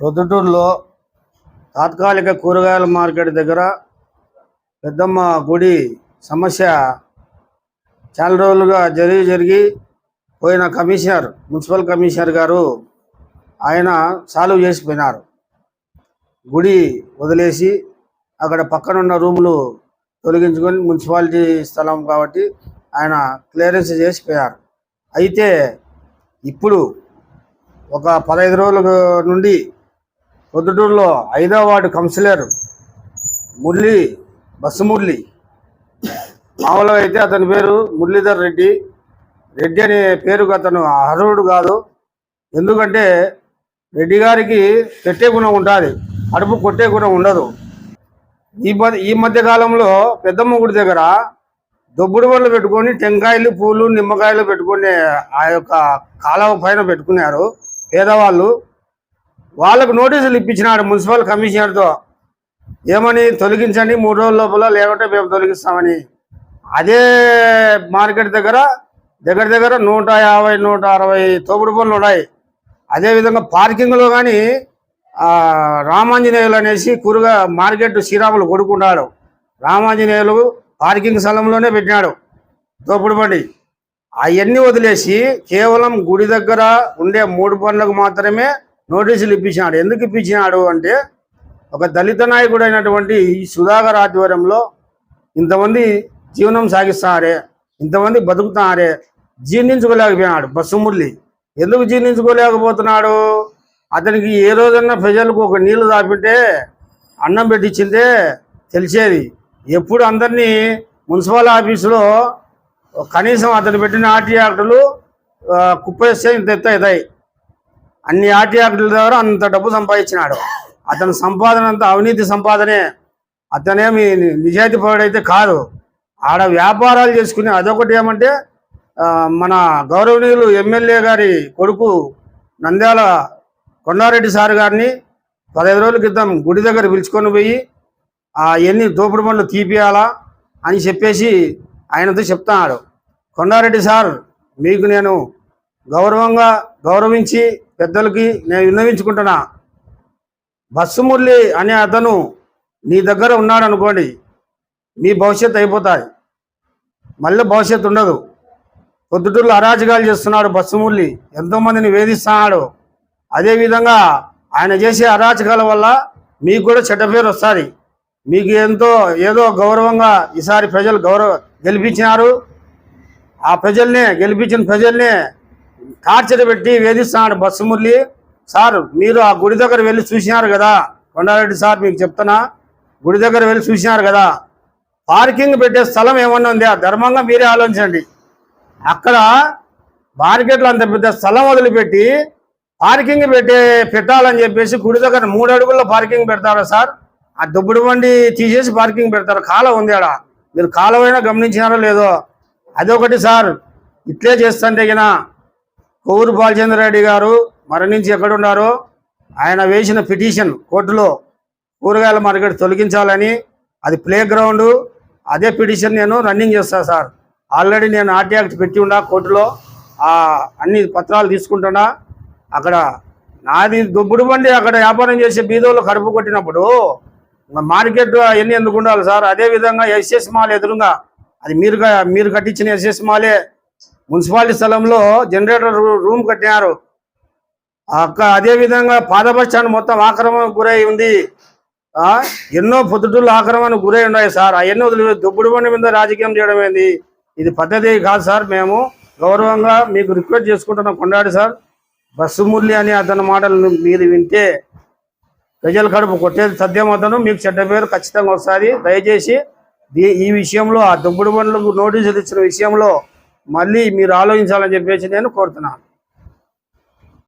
ప్రొద్దుటూరులో తాత్కాలిక కూరగాయల మార్కెట్ దగ్గర పెద్దమ్మ గుడి సమస్య చాలా రోజులుగా జరిగి జరిగి పోయిన కమిషనర్ మున్సిపల్ కమిషనర్ గారు ఆయన సాల్వ్ చేసిపోయినారు. గుడి వదిలేసి అక్కడ పక్కనున్న రూములు తొలగించుకొని మున్సిపాలిటీ స్థలం కాబట్టి ఆయన క్లియరెన్స్ చేసిపోయారు అయితే ఇప్పుడు ఒక పదహైదు రోజుల నుండి పొద్దుటూరులో ఐదో ward councillor Murali bus Murali మామూలుగా అయితే అతని పేరు మురళీధర్ రెడ్డి. రెడ్డి అనే పేరుకు అతను అర్హుడు కాదు. ఎందుకంటే రెడ్డి గారికి పెట్టే గుణం ఉంటుంది అడుపు కొట్టే గుణం ఉండదు. ఈ మధ్య ఈ మధ్య కాలంలో పెద్దమ్మ గుడి దగ్గర దొబ్బుడు బండ్లు పెట్టుకొని టెంకాయలు పూలు నిమ్మకాయలు పెట్టుకొని ఆ యొక్క కాలువ పైన పెట్టుకున్నారు పేదవాళ్ళు. వాళ్ళకు నోటీసులు ఇప్పించినాడు మున్సిపల్ కమిషనర్తో. ఏమని తొలగించండి మూడు రోజుల లోపల లేకుంటే మేము తొలగిస్తామని. అదే మార్కెట్ దగ్గర దగ్గర దగ్గర నూట యాభై నూట అరవై తోపుడు పనులు ఉన్నాయి. అదేవిధంగా పార్కింగ్లో కానీ రామాంజనేయులు అనేసి కూరగా మార్కెట్ శ్రీరాములు కొడుకున్నాడు రామాంజనేయులు పార్కింగ్ స్థలంలోనే పెట్టినాడు. తోపుడు బండి. అవన్నీ వదిలేసి కేవలం గుడి దగ్గర ఉండే మూడు పనులకు మాత్రమే నోటీసులు ఇప్పించినాడు. ఎందుకు ఇప్పించినాడు అంటే ఒక దళిత నాయకుడు అయినటువంటి ఈ సుధాకర్ ఆధ్వర్యంలో ఇంతమంది జీవనం సాగిస్తున్నారే ఇంతమంది బతుకుతున్నారే జీర్ణించుకోలేకపోయినాడు బస్సు మురళి. ఎందుకు జీర్ణించుకోలేకపోతున్నాడు? అతనికి ఏ రోజన్నా ప్రజలకు ఒక నీళ్ళు తాపితే అన్నం పెట్టించిందే తెలిసేది. ఎప్పుడు అందరినీ మున్సిపల్ ఆఫీసులో కనీసం అతను పెట్టిన ఆర్టీ యాక్టులు కుప్పేస్తే ఇంత ఎత్తు అవుతాయి. అన్ని ఆర్టీ ద్వారా అంత డబ్బు సంపాదించినాడు. అతని సంపాదన అంతా అవినీతి సంపాదనే. అతనేమి నిజాయితీ పరుడైతే కాదు. ఆడ వ్యాపారాలు చేసుకుని అదొకటి ఏమంటే మన గౌరవనీయులు ఎమ్మెల్యే గారి కొడుకు నంద్యాల కొండారెడ్డి సార్ గారిని పదహైదు రోజుల క్రితం గుడి దగ్గర పిలుచుకొని పోయి ఆ ఎన్ని దోపుడు పనులు తీపియాలా? అని చెప్పేసి ఆయనతో చెప్తున్నాడు. కొండారెడ్డి సార్ మీకు నేను గౌరవంగా గౌరవించి పెద్దలకి నేను విన్నవించుకుంటున్నా. బస్సు మురళి అనే అతను నీ దగ్గర ఉన్నాడు అనుకోండి మీ భవిష్యత్తు అయిపోతాయి. మళ్ళీ భవిష్యత్తు ఉండదు. పొద్దుటూరులో అరాజకాలు చేస్తున్నాడు బస్సు మురళి ఎంతోమందిని వేధిస్తున్నాడు. అదేవిధంగా ఆయన చేసే అరాచకాల వల్ల మీకు కూడా చెడ్డ పేరు వస్తుంది. మీకు ఎంతో ఏదో గౌరవంగా ఈసారి ప్రజలు గౌరవ గెలిపించినారు. ఆ ప్రజల్నే గెలిపించిన ప్రజల్నే టార్చర్ పెట్టి వేధిస్తున్నాడు బస్సు మురళి. సార్ మీరు ఆ గుడి దగ్గర వెళ్ళి చూసినారు కదా? కొండారెడ్డి సార్ మీకు చెప్తున్నా. గుడి దగ్గర వెళ్ళి చూసినారు కదా? పార్కింగ్ పెట్టే స్థలం ఏమన్నా ఉందా? ధర్మంగా మీరే ఆలోచించండి. అక్కడ మార్కెట్లో అంత పెద్ద స్థలం వదిలిపెట్టి పార్కింగ్ పెట్టే పెట్టాలని చెప్పేసి గుడి దగ్గర మూడు అడుగుల్లో పార్కింగ్ పెడతారా సార్? ఆ దుబ్బుడు బండి తీసేసి పార్కింగ్ పెడతారు. కాలం ఉంది ఆడ. మీరు కాలమైనా గమనించినారో లేదో? అదొకటి సార్ ఇట్లే చేస్తుంటే గిన కొవ్వూరు బాలచంద్రరెడ్డి గారు మరణించి ఎక్కడున్నారో ఆయన వేసిన పిటిషన్ కోర్టులో కూరగాయల మార్కెట్ తొలగించాలని అది ప్లే గ్రౌండ్ అదే పిటిషన్ నేను రన్నింగ్ చేస్తాను సార్. ఆల్రెడీ నేను ఆర్టీ యాక్ట్ పెట్టి ఉన్నా కోర్టులో అన్ని పత్రాలు తీసుకుంటున్నా. అక్కడ నాది దుబ్బుడు బండి అక్కడ వ్యాపారం చేసే బీదోళ్ళు కడుపు కొట్టినప్పుడు మార్కెట్ అవన్నీ ఎందుకు ఉండాలి సార్? అదే విధంగా ఎస్ఎస్ మాల్ ఎదురుగా అది మీరు మీరు కట్టించిన ఎస్ఎస్ మాలే మున్సిపాలిటీ స్థలంలో జనరేటర్ రూ- రూమ్ కట్టినారు. అక్క అదే విధంగా బస్ స్టాండ్ మొత్తం ఆక్రమణకు గురై ఉంది. ఆ ఎన్నో పొద్దుటూళ్ళు ఆక్రమణకు గురై ఉన్నాయి సార్. అవన్నీ వదిలి దుబ్బుడు బండి మీద రాజకీయం చేయడం ఏంది? ఇది పద్ధతి కాదు సార్. మేము గౌరవంగా మీకు రిక్వెస్ట్ చేసుకుంటున్నాం. కొండాడు సార్ బస్సు మురళి అని అతని మాటలు మీరు వింటే ప్రజల కడుపు కొట్టేది సత్యం అతను. మీకు చెడ్డ పేరు ఖచ్చితంగా వస్తుంది. దయచేసి ఈ విషయంలో ఆ దుబ్బుడు బండ్లకు నోటీసులు ఇచ్చిన విషయంలో మళ్ళీ మీరు ఆలోచించాలని చెప్పేసి నేను కోరుతున్నాను.